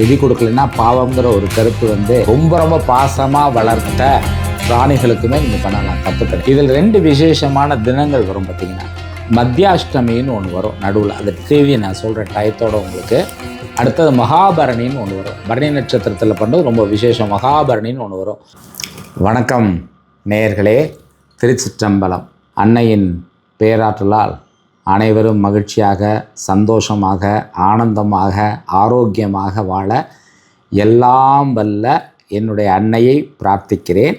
செடி கொடுக்கலன்னா பாவம்ங்கிற ஒரு கருத்து வந்து ரொம்ப ரொம்ப பாசமாக வளர்த்த பிராணிகளுக்குமே நீங்கள் பண்ணலாம் தப்பு இதில் ரெண்டு விசேஷமான தினங்கள் வரும் பார்த்தீங்கன்னா மத்தியாஷ்டமின்னு ஒன்று வரும் நடுவில். அந்த தேதியை நான் சொல்கிற டயத்தோட உங்களுக்கு. அடுத்தது மகாபரணின்னு ஒன்று வரும். பரணி நட்சத்திரத்தில் பண்ணுறது ரொம்ப விசேஷம். மகாபரணின்னு ஒன்று வரும். வணக்கம் நேர்களே திருச்சிற்றம்பலம் அன்னையின் பேராற்றலால் அனைவரும் மகிழ்ச்சியாக சந்தோஷமாக ஆனந்தமாக ஆரோக்கியமாக வாழ எல்லாம் வல்ல என்னுடைய அன்னையை பிரார்த்திக்கிறேன்.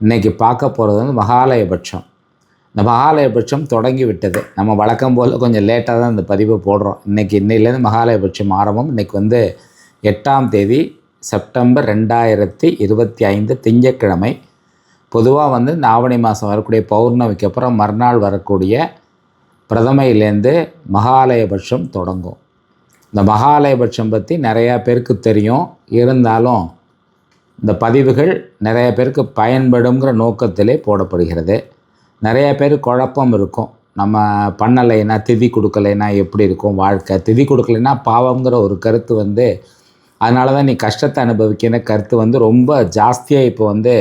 இன்னைக்கு பார்க்க போகிறது வந்து மகாலயபட்சம் இந்த மகாலயபட்சம் தொடங்கி விட்டது. நம்ம வழக்கம் போல் கொஞ்சம் லேட்டாக தான் இந்த பதிவு போடுறோம். இன்றைக்கி இன்னையிலேருந்து மகாலயபட்சம் ஆரம்பம். இன்றைக்கி வந்து எட்டாம் தேதி செப்டம்பர் ரெண்டாயிரத்தி இருபத்தி ஐந்து திங்கட்கிழமை. பொதுவாக வந்து இந்த ஆவணி மாதம் வரக்கூடிய பௌர்ணமிக்கு அப்புறம் மறுநாள் வரக்கூடிய பிரதமையிலேருந்து மகாலயபட்சம் தொடங்கும். இந்த மகாலயபட்சம் பற்றி நிறையா பேருக்கு தெரியும். இருந்தாலும் இந்த பதிவுகள் நிறைய பேருக்கு பயன்படுங்கிற நோக்கத்திலே போடப்படுகிறது. நிறைய பேர் குழப்பம் இருக்கும். நம்ம பண்ணலைன்னா திதி கொடுக்கலைன்னா எப்படி இருக்கும் வாழ்க்கை? திதி கொடுக்கலைன்னா பாவங்கிற ஒரு கருத்து வந்து அதனால தான் நீ கஷ்டத்தை அனுபவிக்கிற கருத்து வந்து ரொம்ப ஜாஸ்தியாக இப்போ வந்து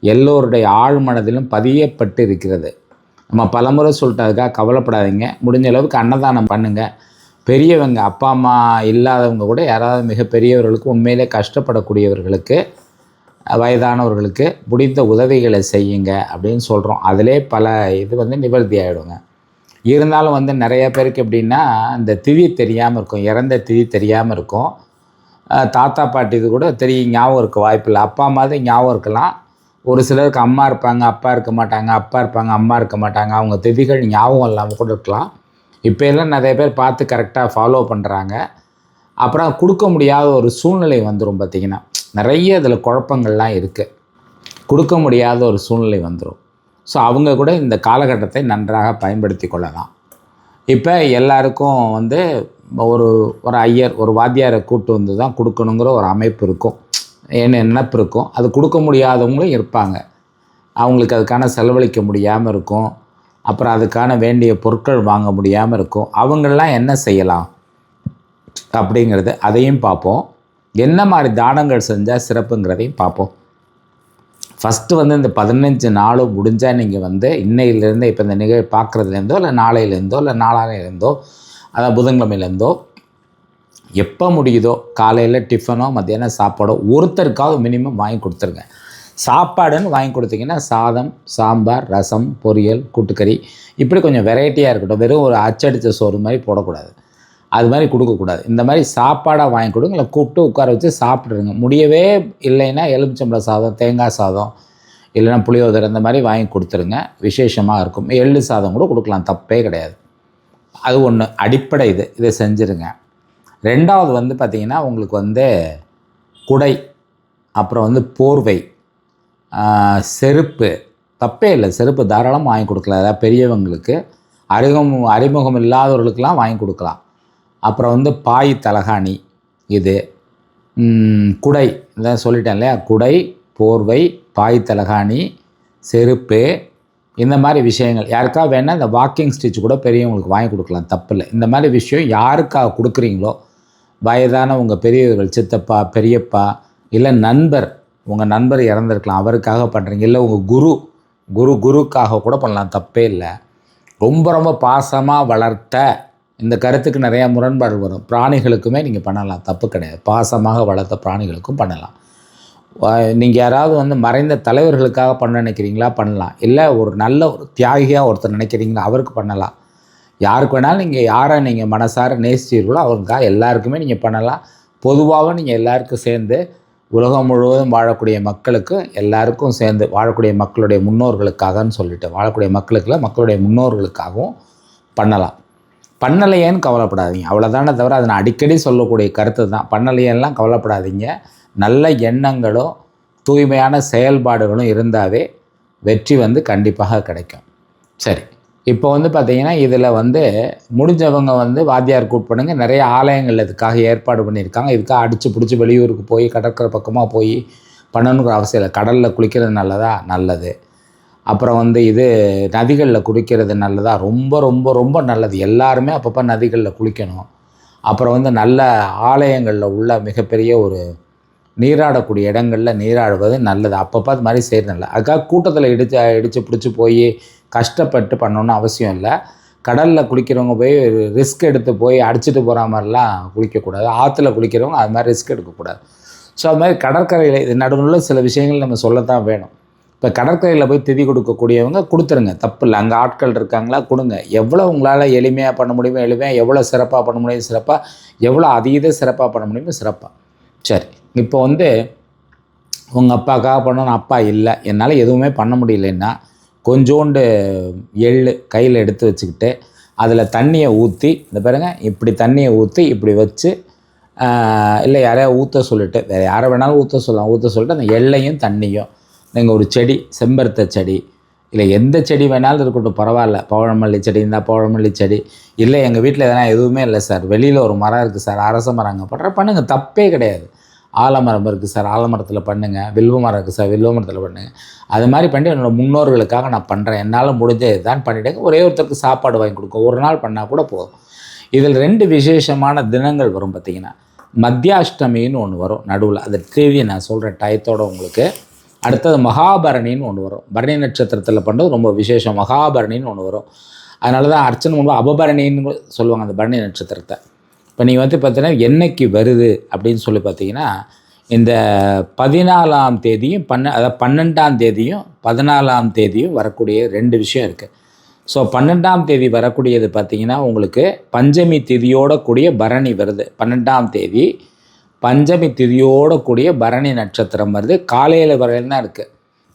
எல்லோருடைய ஆழ்மனதிலும் பதியப்பட்டு இருக்கிறது. நம்ம பலமுறை சொல்லிட்டதுக்காக கவலைப்படாதீங்க. முடிஞ்ச அளவுக்கு அன்னதானம் பண்ணுங்கள் பெரியவங்க அப்பா அம்மா இல்லாதவங்க கூட யாராவது மிக பெரியவர்களுக்கு உண்மையிலே கஷ்டப்படக்கூடியவர்களுக்கு வயதானவர்களுக்கு முடிந்த உதவிகளை செய்யுங்க அப்படின்னு சொல்கிறோம் அதிலே பல இது வந்து நிவர்த்தி ஆகிடுங்க இருந்தாலும் வந்து நிறைய பேருக்கு எப்படின்னா இந்த திதி தெரியாமல் இருக்கும் இறந்த திதி தெரியாமல் இருக்கும். தாத்தா பாட்டி இது கூட தெரியும் ஞாபகம் இருக்க வாய்ப்பில்லை அப்பா மாதிரி ஞாபகம் இருக்கலாம். ஒரு சிலருக்கு அம்மா இருப்பாங்க அப்பா இருக்க மாட்டாங்க அப்பா இருப்பாங்க அம்மா இருக்க மாட்டாங்க. அவங்க திதிகள் ஞாபகம் இல்லாமல் கூட இருக்கலாம். இப்போ எல்லாம் நிறைய பேர் பார்த்து கரெக்டாக ஃபாலோ பண்ணுறாங்க அப்புறம் கொடுக்க முடியாத ஒரு சூழ்நிலை வந்துடும் பார்த்திங்கன்னா நிறைய இதில் குழப்பங்கள்லாம் இருக்குது கொடுக்க முடியாத ஒரு சூழ்நிலை வந்துடும் ஸோ அவங்க கூட இந்த காலகட்டத்தை நன்றாக பயன்படுத்தி கொள்ளலாம். இப்போ எல்லாருக்கும் வந்து ஒரு ஒரு ஐயர் ஒரு வாத்தியாரை கூட்டு வந்து தான் கொடுக்கணுங்கிற ஒரு அமைப்பு இருக்கும். என்ன நினப்பு இருக்கும். அது கொடுக்க முடியாதவங்களும் இருப்பாங்க. அவங்களுக்கு அதுக்கான செலவழிக்க முடியாமல் இருக்கும். அப்புறம் அதுக்கான வேண்டிய பொருட்கள் வாங்க முடியாமல் இருக்கும். அவங்களெலாம் என்ன செய்யலாம்? அப்படிங்கிறது அதையும் பார்ப்போம். என்ன மாதிரி தானங்கள் செஞ்சால் சிறப்புங்கிறதையும் பார்ப்போம். ஃபஸ்ட்டு வந்து இந்த பதினஞ்சு நாளும் முடிஞ்சால் நீங்கள் வந்து இன்னையிலேருந்து இப்போ இந்த நிகழ்வு பார்க்குறதுலேருந்தோ இல்லை நாளையிலேருந்தோ இல்லை நாளாயிலேருந்தோ அதாவது புதன்கிழமையிலேருந்தோ எப்போ முடியுதோ காலையில் டிஃபனோ மத்தியானம் சாப்பாடோ ஒருத்தருக்காவது மினிமம் வாங்கி கொடுத்துருங்க. சாப்பாடுன்னு வாங்கி கொடுத்தீங்கன்னா சாதம் சாம்பார் ரசம் பொரியல் கூட்டுக்கறி இப்படி கொஞ்சம் வெரைட்டியாக இருக்கட்டும். வெறும் ஒரு அச்சடித்த சோறு மாதிரி போடக்கூடாது. அது மாதிரி கொடுக்கக்கூடாது. இந்த மாதிரி சாப்பாடாக வாங்கி கொடுங்க. இல்லை கூப்பிட்டு உட்கார வச்சு சாப்பிட்ருங்க முடியவே இல்லைன்னா எலுமிச்சம்பழ சாதம் தேங்காய் சாதம் இல்லைன்னா புளியோதரை இந்த மாதிரி வாங்கி கொடுத்துருங்க. விசேஷமாக இருக்கும். எள்ளு சாதம் கூட கொடுக்கலாம். தப்பே கிடையாது. அது ஒன்று அடிப்படை இது. இதை செஞ்சுருங்க. ரெண்டாவது வந்து பார்த்திங்கன்னா உங்களுக்கு வந்து குடை அப்புறம் வந்து போர்வை செருப்பு. தப்பே இல்லை செருப்பு தாராளமாக வாங்கி கொடுக்கலாம். அதாவது பெரியவங்களுக்கு அறிமுகம் அறிமுகம் இல்லாதவர்களுக்கெல்லாம் வாங்கி கொடுக்கலாம். அப்புறம் வந்து பாய் தலகாணி இது. குடை இதான் சொல்லிட்டேன் இல்லையா? குடை போர்வை பாய் தலகாணி செருப்பு இந்த மாதிரி விஷயங்கள். யாருக்காக வேணால் இந்த வாக்கிங் ஸ்டிச் கூட பெரியவங்களுக்கு வாங்கி கொடுக்கலாம். தப்பில்லை இந்த மாதிரி விஷயம் யாருக்காக கொடுக்குறீங்களோ வயதான உங்கள் பெரியவர்கள் சித்தப்பா பெரியப்பா இல்லை நண்பர் உங்கள் நண்பர் இறந்துருக்கலாம் அவருக்காக பண்ணுறீங்க இல்லை உங்கள் குரு குரு குருக்காக கூட பண்ணலாம் தப்பே இல்லை. ரொம்ப ரொம்ப பாசமாக வளர்த்த இந்த கருத்துக்கு நிறையா முரண்பாடு வரும். பிராணிகளுக்குமே நீங்கள் பண்ணலாம் தப்பு கிடையாது. பாசமாக வளர்த்த பிராணிகளுக்கும் பண்ணலாம். நீங்கள் யாராவது வந்து மறைந்த தலைவர்களுக்காக பண்ண நினைக்கிறீங்களா? பண்ணலாம். இல்லை ஒரு நல்ல ஒரு தியாகியாக ஒருத்தர் நினைக்கிறீங்களா? அவருக்கு பண்ணலாம். யாருக்கு வேணாலும் நீங்கள் யாரை நீங்கள் மனசார நேசிச்சீர்களோ அவங்களுக்காக எல்லாருக்குமே நீங்கள் பண்ணலாம். பொதுவாக நீங்கள் எல்லாருக்கும் சேர்ந்து உலகம் முழுவதும் வாழக்கூடிய மக்களுக்கு எல்லாருக்கும் சேர்ந்து வாழக்கூடிய மக்களுடைய முன்னோர்களுக்காகன்னு சொல்லிட்டு வாழக்கூடிய மக்களுக்குல மக்களுடைய முன்னோர்களுக்காகவும் பண்ணலாம். பண்ணலையேன்னு கவலைப்படாதீங்க. அவ்வளோதானே தவிர அதை நான் அடிக்கடி சொல்லக்கூடிய கருத்து தான். பண்ணலையெல்லாம் கவலைப்படாதீங்க. நல்ல எண்ணங்களும் தூய்மையான செயல்பாடுகளும் இருந்தாவே வெற்றி வந்து கண்டிப்பாக கிடைக்கும். சரி. இப்போ வந்து பார்த்தீங்கன்னா இதில் வந்து முடிஞ்சவங்க வந்து வாத்தியார் கூப்பிடுங்க. நிறைய ஆலயங்கள் இதுக்காக ஏற்பாடு பண்ணியிருக்காங்க. இதுக்காக அடித்து பிடிச்சி வெளியூருக்கு போய் கடற்கரை பக்கமாக போய் பண்ணணுங்கிற அவசியம் இல்லை. கடலில் குளிக்கிறது நல்லதா? நல்லது. அப்புறம் வந்து இது நதிகளில் குளிக்கிறது நல்லதா? ரொம்ப ரொம்ப ரொம்ப நல்லது. எல்லாருமே அப்பப்போ நதிகளில் குளிக்கணும். அப்புறம் வந்து நல்ல ஆலயங்களில் உள்ள மிகப்பெரிய ஒரு நீராடக்கூடிய இடங்களில் நீராடுவது நல்லது. அப்பப்போ அது மாதிரி செய்கிறது நல்லது. அதுக்காக கூட்டத்தில் இடித்து இடித்து பிடிச்சி போய் கஷ்டப்பட்டு பண்ணணும்னு அவசியம் இல்லை. கடலில் குளிக்கிறவங்க போய் ரிஸ்க் எடுத்து போய் அடிச்சிட்டு போகிற மாதிரிலாம் குளிக்கக்கூடாது. ஆற்றுல குளிக்கிறவங்க அது மாதிரி ரிஸ்க் எடுக்கக்கூடாது. ஸோ அது மாதிரி கடற்கரையில் இது நடுவில் சில விஷயங்கள் நம்ம சொல்லத்தான் வேணும். இப்போ கடற்கரையில் போய் திதி கொடுக்கக்கூடியவங்க கொடுத்துருங்க. தப்பு இல்லை. அங்கே ஆட்கள் இருக்காங்களா கொடுங்க. எவ்வளோ உங்களால் எளிமையாக பண்ண முடியுமோ எளிமையாக எவ்வளோ சிறப்பாக பண்ண முடியும் சிறப்பாக எவ்வளோ அதீத சிறப்பாக பண்ண முடியுமோ சிறப்பாக சரி. இப்போ வந்து உங்கள் அப்பாக்காக பண்ணணும் அப்பா இல்லை. என்னால் எதுவுமே பண்ண முடியலன்னா கொஞ்சோண்டு எள் கையில் எடுத்து வச்சுக்கிட்டு அதில் தண்ணியை ஊற்றி இந்த பாருங்க இப்படி தண்ணியை ஊற்றி இப்படி வச்சு இல்லை யாரையா ஊற்ற சொல்லிட்டு வேறு யாரை வேணாலும் ஊற்ற சொல்லலாம். ஊற்ற சொல்லிட்டு அந்த எள்ளையும் தண்ணியும் நீங்கள் ஒரு செடி செம்பருத்த செடி இல்லை எந்த செடி வேணாலும் இருக்கட்டும் பரவாயில்ல. பவழமல்லி செடி இருந்தால் பவழமல்லி செடி இல்லை எங்கள் வீட்டில் எதனா எதுவுமே இல்லை சார். வெளியில் ஒரு மரம் இருக்குது சார் அரச மரம் அங்கே பண்ணுற பண்ணுங்கள் தப்பே கிடையாது. ஆலமரம் இருக்குது சார் ஆலமரத்தில் பண்ணுங்கள் வில்வ மரம் இருக்குது சார் வில்வ மரத்தில் பண்ணுங்கள் அது மாதிரி பண்ணி என்னோடய முன்னோர்களுக்காக நான் பண்ணுறேன் என்னால் முடிஞ்ச இதுதான் பண்ணிவிடுங்க ஒரே ஒருத்தருக்கு சாப்பாடு வாங்கி கொடுக்க ஒரு நாள் பண்ணால் கூட போதும். இதில் ரெண்டு விசேஷமான தினங்கள் வரும் பார்த்தீங்கன்னா மத்தியாஷ்டமின்னு ஒன்று வரும் நடுவில். அந்த தேதியை நான் சொல்கிறேன் டயத்தோடு உங்களுக்கு. அடுத்தது மகாபரணின்னு ஒன்று வரும். பரணி நட்சத்திரத்தில் பண்ணுறது ரொம்ப விசேஷம். மகாபரணின்னு ஒன்று வரும். அதனால தான் அர்ச்சனை பண்ணுவோம் அபபரணின்னு சொல்லுவாங்க அந்த பரணி நட்சத்திரத்தை. இப்போ நீங்கள் வந்து பார்த்தீங்கன்னா என்னைக்கு வருது அப்படின்னு சொல்லி பார்த்தீங்கன்னா இந்த பதினாலாம் தேதியும் பன்ன அதாவது பன்னெண்டாம் தேதியும் பதினாலாம் தேதியும் வரக்கூடிய ரெண்டு விஷயம் இருக்குது ஸோ பன்னெண்டாம் தேதி வரக்கூடியது பார்த்தீங்கன்னா உங்களுக்கு பஞ்சமி திதியோட கூடிய பரணி வருது. பன்னெண்டாம் தேதி பஞ்சமி திதியோட கூடிய பரணி நட்சத்திரம் வருது. காலையில் வரையில் தான் இருக்குது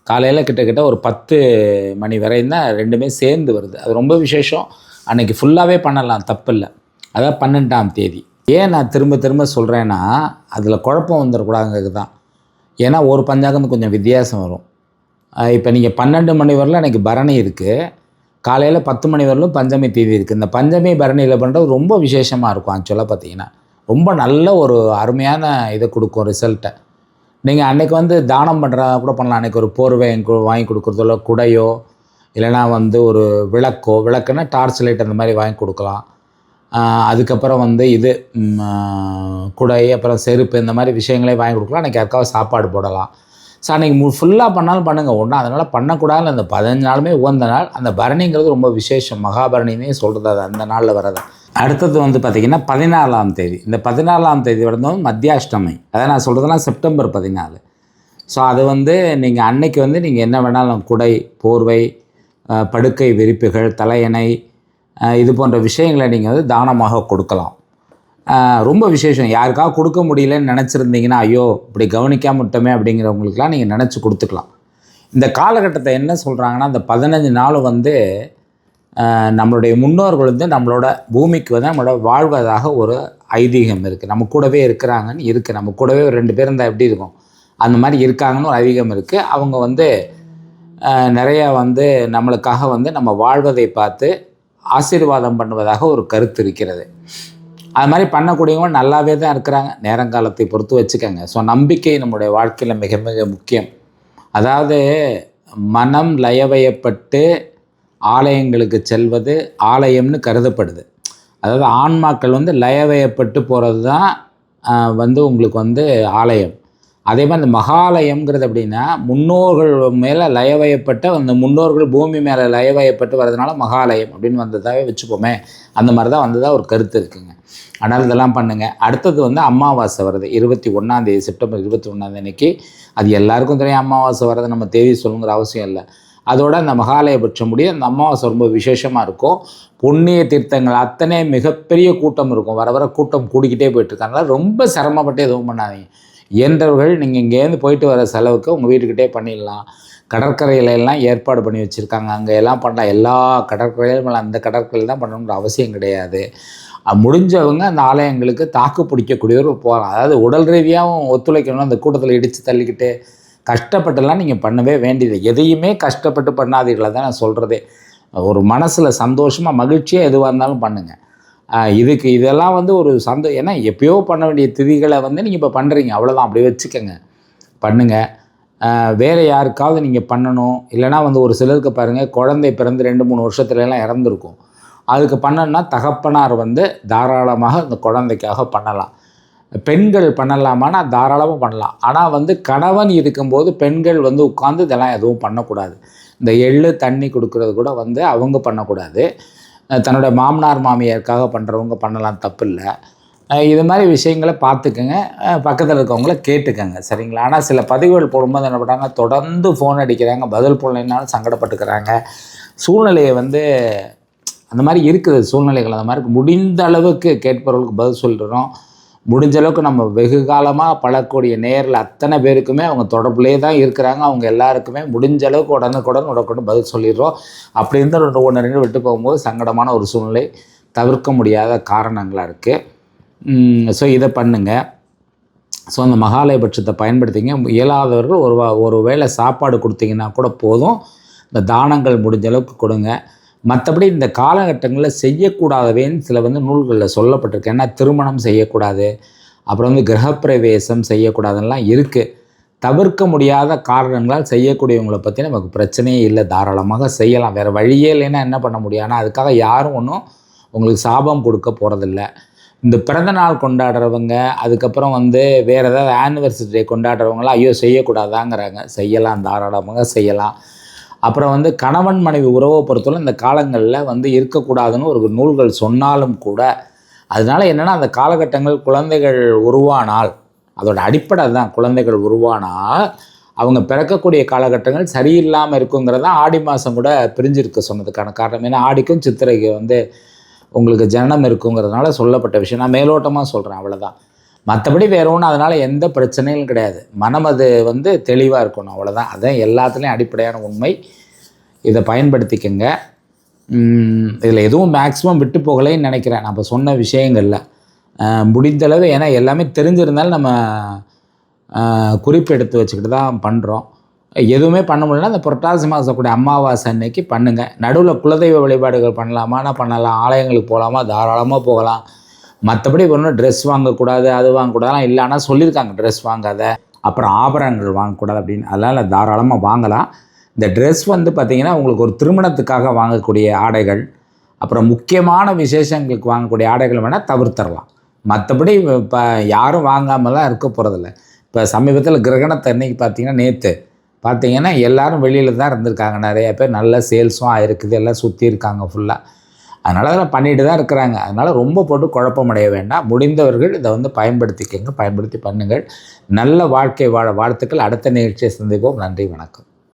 காலையில் கிட்டத்தட்ட ஒரு பத்து மணி வரையும் தான் ரெண்டுமே சேர்ந்து வருது. அது ரொம்ப விசேஷம். அன்னைக்கு ஃபுல்லாகவே பண்ணலாம். தப்பு இல்லை அதான் பன்னெண்டாம் தேதி. ஏன் நான் திரும்ப திரும்ப சொல்கிறேன்னா அதில் குழப்பம் வந்துடக்கூடாதுங்கிறது தான். ஏன்னா ஒரு பஞ்சாங்கம் கொஞ்சம் வித்தியாசம் வரும். இப்போ நீங்கள் பன்னெண்டு மணி வரலும் எனக்கு பரணி இருக்குது காலையில் பத்து மணி வரலும் பஞ்சமி தேதி இருக்குது இந்த பஞ்சமி பரணியில் பண்ணுறது ரொம்ப விசேஷமாக இருக்கும் ஆக்சுவலாக பார்த்தீங்கன்னா ரொம்ப நல்ல ஒரு அருமையான இதை கொடுக்கும் ரிசல்ட்டை நீங்கள் அன்றைக்கி வந்து தானம் பண்ணுறதா கூட பண்ணலாம். அன்றைக்கி ஒரு போர்வை கு- வாங்கி கொடுக்குறதோ குடையோ இல்லைனா வந்து ஒரு விளக்கோ விளக்குன்னா டார்ச் லைட் அந்த மாதிரி வாங்கி கொடுக்கலாம். அதுக்கப்புறம் வந்து இது குடை அப்புறம் செருப்பு இந்த மாதிரி விஷயங்களே வாங்கி கொடுக்கலாம். அன்றைக்கி யாருக்காவது சாப்பாடு போடலாம். ஸோ அன்றைக்கி மு ஃபுல்லாக பண்ணாலும் பண்ணுங்கள் ஒன்றும் அதனால் பண்ணக்கூடாது. அந்த பதினஞ்சு நாளுமே உகந்த நாள். அந்த பரணிங்கிறது ரொம்ப விசேஷம். மகாபரணினே சொல்கிறது அது. அந்த நாளில் வரது அடுத்தது வந்து பார்த்திங்கன்னா பதினாலாம் தேதி. இந்த பதினாலாம் தேதி வரதும் மத்தியாஷ்டமி. அதை நான் சொல்கிறதுலாம் செப்டம்பர் பதினாலு. ஸோ அது வந்து நீங்கள் அன்னைக்கு வந்து நீங்கள் என்ன வேணாலும் குடை போர்வை படுக்கை விரிப்புகள் தலையணை இது போன்ற விஷயங்களை நீங்கள் வந்து தானமாக கொடுக்கலாம். ரொம்ப விசேஷம். யாருக்காக கொடுக்க முடியலன்னு நினச்சிருந்தீங்கன்னா ஐயோ இப்படி கவனிக்காம விட்டோமே அப்படிங்கிறவங்களுக்குலாம் நீங்கள் நினச்சி கொடுத்துக்கலாம். இந்த காலகட்டத்தை என்ன சொல்கிறாங்கன்னா இந்த பதினஞ்சு நாள் வந்து நம்மளுடைய முன்னோர்கள் வந்து நம்மளோட பூமிக்கு வந்து நம்மளோட வாழ்வதாக ஒரு ஐதீகம் இருக்குது நம்ம கூடவே இருக்கிறாங்கன்னு இருக்குது நம்ம கூடவே ஒரு ரெண்டு பேர் இருந்தால் எப்படி இருக்கும்? அந்த மாதிரி இருக்காங்கன்னு ஒரு ஐதீகம் இருக்குது அவங்க வந்து நிறையா வந்து நம்மளுக்காக வந்து நம்ம வாழ்வதை பார்த்து ஆசீர்வாதம் பண்ணுவதாக ஒரு கருத்து இருக்கிறது. அது மாதிரி பண்ணக்கூடியவங்க நல்லாவே தான் இருக்கிறாங்க. நேரங்காலத்தை பொறுத்து வச்சுக்கோங்க. ஸோ நம்பிக்கை நம்முடைய வாழ்க்கையில் மிக மிக முக்கியம். அதாவது மனம் லயவயப்பட்டு ஆலயங்களுக்கு செல்வது ஆலயம்னு கருதப்படுது. அதாவது ஆன்மாக்கள் வந்து லயவயப்பட்டு போகிறது தான் வந்து உங்களுக்கு வந்து ஆலயம். அதே மாதிரி இந்த மகாலயம்ங்கிறது அப்படின்னா முன்னோர்கள் மேலே லயவயப்பட்ட அந்த முன்னோர்கள் பூமி மேலே லயவயப்பட்டு வர்றதுனால மகாலயம் அப்படின்னு வந்ததாகவே வச்சுப்போமே. அந்த மாதிரி தான் வந்ததாக ஒரு கருத்து இருக்குங்க. அதனால் இதெல்லாம் பண்ணுங்கள் அடுத்தது வந்து அமாவாசை வருது இருபத்தி ஒன்றாந்தேதி செப்டம்பர் இருபத்தி ஒன்றாந்தேதி அன்னைக்கு அது எல்லாருக்கும் தெரியும் அமாவாசை வர்றது நம்ம தேதி சொல்லுங்கிற அவசியம் இல்லை. அதோட அந்த மகாலயபட்சம் முடிய அந்த அமாவாசை ரொம்ப விசேஷமாக இருக்கும். புண்ணிய தீர்த்தங்கள் அத்தனை மிகப்பெரிய கூட்டம் இருக்கும். வர வர கூட்டம் கூடிக்கிட்டே போயிட்டு ரொம்ப சிரமப்பட்டு எதுவும் பண்ணாதீங்க. இயன்றவர்கள் நீங்கள் இங்கேருந்து போயிட்டு வர செலவுக்கு உங்கள் வீட்டுக்கிட்டே பண்ணிடலாம். கடற்கரையில எல்லாம் ஏற்பாடு பண்ணி வச்சுருக்காங்க. அங்கே எல்லாம் பண்ணலாம் எல்லா கடற்கரையிலும் அந்த கடற்கரையில் தான் பண்ணணுன்ற அவசியம் கிடையாது. முடிஞ்சவங்க அந்த ஆலயங்களுக்கு தாக்கு பிடிக்கக்கூடியவர் போகலாம். அதாவது உடல் ரீதியாகவும் ஒத்துழைக்கணும் அந்த கூட்டத்தில் இடித்து தள்ளிக்கிட்டு கஷ்டப்பட்டுலாம் நீங்கள் பண்ணவே வேண்டியது. எதையுமே கஷ்டப்பட்டு பண்ணாதீர்களை தான் நான் சொல்கிறதே ஒரு மனசில் சந்தோஷமாக மகிழ்ச்சியாக எதுவாக இருந்தாலும் பண்ணுங்கள் இதுக்கு இதெல்லாம் வந்து ஒரு சந்த ஏன்னா எப்பயோ பண்ண வேண்டிய திதிகளை வந்து நீங்கள் இப்போ பண்ணுறீங்க அவ்வளோதான் அப்படி வச்சுக்கோங்க. பண்ணுங்கள் வேறு யாருக்காவது நீங்கள் பண்ணணும். இல்லைனா வந்து ஒரு சிலருக்கு பாருங்கள் குழந்தை பிறந்து ரெண்டு மூணு வருஷத்துல எல்லாம் இறந்துருக்கும். அதுக்கு பண்ணணும்னா தகப்பனார் வந்து தாராளமாக இந்த குழந்தைக்காக பண்ணலாம். பெண்கள் பண்ணலாமான்னா தாராளமாக பண்ணலாம். ஆனால் வந்து கணவன் இருக்கும்போது பெண்கள் வந்து உட்காந்து இதெல்லாம் எதுவும் பண்ணக்கூடாது. இந்த எள்ளு தண்ணி கொடுக்கறது கூட வந்து அவங்க பண்ணக்கூடாது. தன்னோட மாமனார் மாமியாருக்காக பண்ணுறவங்க பண்ணலாம் தப்பு இல்லை இது மாதிரி விஷயங்களை பார்த்துக்குங்க. பக்கத்தில் இருக்கவங்கள கேட்டுக்கங்க சரிங்களா? ஆனால் சில பதிவுகள் போடும்போது என்ன பண்ணுறாங்க தொடர்ந்து ஃபோன் அடிக்கிறாங்க பதில் போடலைன்னாலும் சங்கடப்பட்டுக்கிறாங்க. சூழ்நிலையை வந்து அந்த மாதிரி இருக்குது சூழ்நிலைகள். அந்த மாதிரி முடிந்த அளவுக்கு கேட்பவர்களுக்கு பதில் சொல்கிறோம் முடிஞ்ச அளவுக்கு நம்ம வெகு காலமாக பழக்கூடிய நேரில் அத்தனை பேருக்குமே அவங்க தொடர்புலேயே தான் இருக்கிறாங்க. அவங்க எல்லாருக்குமே முடிஞ்ச அளவுக்கு உடனுக்குடன் உடனுக்குடன் பதில் சொல்லிடுறோம். அப்படி இருந்தால் ரெண்டு ஒன்று ரெண்டு விட்டு போகும்போது சங்கடமான ஒரு சூழ்நிலை தவிர்க்க முடியாத காரணங்களாக இருக்குது ஸோ இதை பண்ணுங்கள் ஸோ அந்த மகாலயபட்சத்தை பயன்படுத்திங்க. இயலாதவர்கள் ஒரு வா- ஒரு வேளை சாப்பாடு கொடுத்தீங்கன்னா கூட போதும். இந்த தானங்கள் முடிஞ்ச அளவுக்கு கொடுங்க. மற்றபடி இந்த காலகட்டங்களில் செய்யக்கூடாதவேன்னு சில வந்து நூல்களில் சொல்லப்பட்டிருக்கு. ஏன்னா திருமணம் செய்யக்கூடாது அப்புறம் வந்து கிரகப்பிரவேசம் செய்யக்கூடாதுன்னெலாம் இருக்குது தவிர்க்க முடியாத காரணங்களால் செய்யக்கூடியவங்களை பற்றி நமக்கு பிரச்சனையே இல்லை. தாராளமாக செய்யலாம். வேறு வழியே இல்லைன்னா என்ன பண்ண முடியும்? ஆனால் அதுக்காக யாரும் ஒன்றும் உங்களுக்கு சாபம் கொடுக்க போகிறதில்ல இந்த பிறந்த நாள் கொண்டாடுறவங்க அதுக்கப்புறம் வந்து வேறு ஏதாவது ஆனிவர்சரி டே கொண்டாடுறவங்களாம் ஐயோ செய்யக்கூடாதாங்கிறாங்க. செய்யலாம். தாராளமாக செய்யலாம். அப்புறம் வந்து கணவன் மனைவி உறவை பொறுத்தவரை இந்த காலங்களில் வந்து இருக்கக்கூடாதுன்னு ஒரு நூல்கள் சொன்னாலும் கூட அதனால என்னென்னா அந்த காலகட்டங்கள் குழந்தைகள் உருவானால் அதோட அடிப்படை தான் குழந்தைகள் உருவானால் அவங்க பிறக்கக்கூடிய காலகட்டங்கள் சரியில்லாமல் இருக்குங்கிறதா ஆடி மாதம் கூட பிரிஞ்சிருக்க சொன்னதுக்கான காரணம். ஏன்னா ஆடிக்கும் சித்திரைக்கு வந்து உங்களுக்கு ஜனனம் இருக்குங்கிறதுனால சொல்லப்பட்ட விஷயம். நான் மேலோட்டமாக சொல்கிறேன் அவ்வளோதான் மற்றபடி வேற ஒன்றும் அதனால் எந்த பிரச்சனையும் கிடையாது. மனம் அது வந்து தெளிவாக இருக்கணும் அவ்வளோதான் அதான் எல்லாத்துலேயும் அடிப்படையான உண்மை. இதை பயன்படுத்திக்கங்க. இதில் எதுவும் மேக்ஸிமம் விட்டு போகலைன்னு நினைக்கிறேன். நம்ம சொன்ன விஷயங்களில். முடிந்தளவு ஏன்னா எல்லாமே தெரிஞ்சிருந்தாலும் நம்ம குறிப்பு எடுத்து வச்சுக்கிட்டு தான் பண்ணுறோம் எதுவுமே பண்ண முடியலன்னா அந்த புரட்டாசி மாதம் கூட அமாவாசை அன்னைக்கு பண்ணுங்கள் நடுவில் குலதெய்வ வழிபாடுகள் பண்ணலாமா? பண்ணலாம்? ஆலயங்களுக்கு போகலாமா தாராளமாக போகலாம். மற்றபடி ஒன்றும் ட்ரெஸ் வாங்கக்கூடாது அது வாங்கக்கூடாது இல்லை. ஆனால் சொல்லியிருக்காங்க ட்ரெஸ் வாங்காத அப்புறம் ஆபரணங்கள் வாங்கக்கூடாது அப்படின்னு. அதனால் தாராளமாக வாங்கலாம். இந்த ட்ரெஸ் வந்து பார்த்திங்கன்னா உங்களுக்கு ஒரு திருமணத்துக்காக வாங்கக்கூடிய ஆடைகள் அப்புறம் முக்கியமான விசேஷங்களுக்கு வாங்கக்கூடிய ஆடைகள் வேணால் தவிர்த்தரலாம். மற்றபடி இப்போ யாரும் வாங்காமலாம் இருக்க போகிறதில்ல இப்போ சமீபத்தில் கிரகணத்தை அன்னைக்கு பார்த்தீங்கன்னா நேற்று பார்த்தீங்கன்னா எல்லாரும் வெளியில் தான் இருந்திருக்காங்க. நிறைய பேர் நல்ல சேல்ஸும் ஆயிருக்குது எல்லாம் சுற்றி இருக்காங்க ஃபுல்லாக அதனால் அதெல்லாம் பண்ணிட்டு தான் இருக்கிறாங்க. அதனால் ரொம்ப போட்டு குழப்பமடைய வேண்டாம். முடிந்தவர்கள் இதை வந்து பயன்படுத்திக்கங்க பயன்படுத்தி பண்ணுங்கள். நல்ல வாழ்க்கை வாழ வாழ்த்துக்கள். அடுத்த நிகழ்ச்சியை சந்திப்போம். நன்றி வணக்கம்.